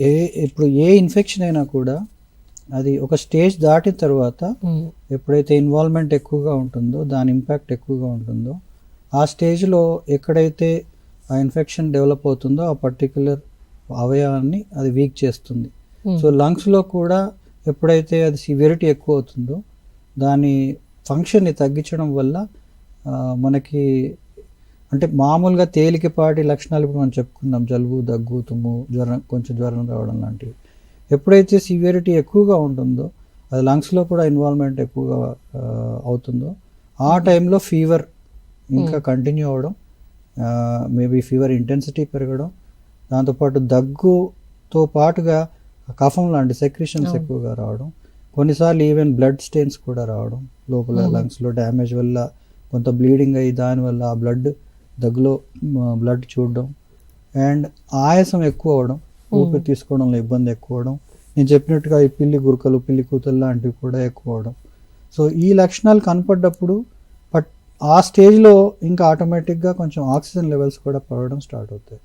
ఏ ఇప్పుడు ఏ ఇన్ఫెక్షన్ అయినా కూడా అది ఒక స్టేజ్ దాటిన తర్వాత ఎప్పుడైతే ఇన్వాల్వ్మెంట్ ఎక్కువగా ఉంటుందో దాని ఇంపాక్ట్ ఎక్కువగా ఉంటుందో ఆ స్టేజ్లో ఎక్కడైతే ఆ ఇన్ఫెక్షన్ డెవలప్ అవుతుందో ఆ పర్టికులర్ అవయవాన్ని అది వీక్ చేస్తుంది. సో లంగ్స్లో కూడా ఎప్పుడైతే అది సివియరిటీ ఎక్కువ అవుతుందో దాని ఫంక్షన్ని తగ్గించడం వల్ల మనకి అంటే మామూలుగా తేలికపాటి లక్షణాలు ఇప్పుడు మనం చెప్పుకున్నాం జలుబు దగ్గు తుమ్ము జ్వరం కొంచెం జ్వరం రావడం లాంటివి ఎప్పుడైతే సివియరిటీ ఎక్కువగా ఉంటుందో అది లంగ్స్లో కూడా ఇన్వాల్వ్మెంట్ ఎక్కువగా అవుతుందో ఆ టైంలో ఫీవర్ ఇంకా కంటిన్యూ అవ్వడం మేబీ ఫీవర్ ఇంటెన్సిటీ పెరగడం దాంతోపాటు దగ్గుతో పాటుగా కఫం లాంటి సెక్రిషన్స్ అవును. ఎక్కువగా రావడం కొన్నిసార్లు ఈవెన్ బ్లడ్ స్టెయిన్స్ కూడా రావడం లోపల. లంగ్స్లో డ్యామేజ్ వల్ల కొంత బ్లీడింగ్ అయ్యి దానివల్ల ఆ బ్లడ్ దగ్గులో బ్లడ్ చూడడం. అండ్ ఆయాసం ఎక్కువ అవడం ఊపిరి తీసుకోవడంలో ఇబ్బంది ఎక్కువ అవడం నేను చెప్పినట్టుగా ఈ పిల్లి గురకలు పిల్లి కూతలు లాంటివి కూడా ఎక్కువ అవడం సో ఈ లక్షణాలు కనపడ్డప్పుడు బట్ ఆ స్టేజ్లో ఇంకా ఆటోమేటిక్గా కొంచెం ఆక్సిజన్ లెవెల్స్ కూడా పడడం స్టార్ట్ అవుతాయి.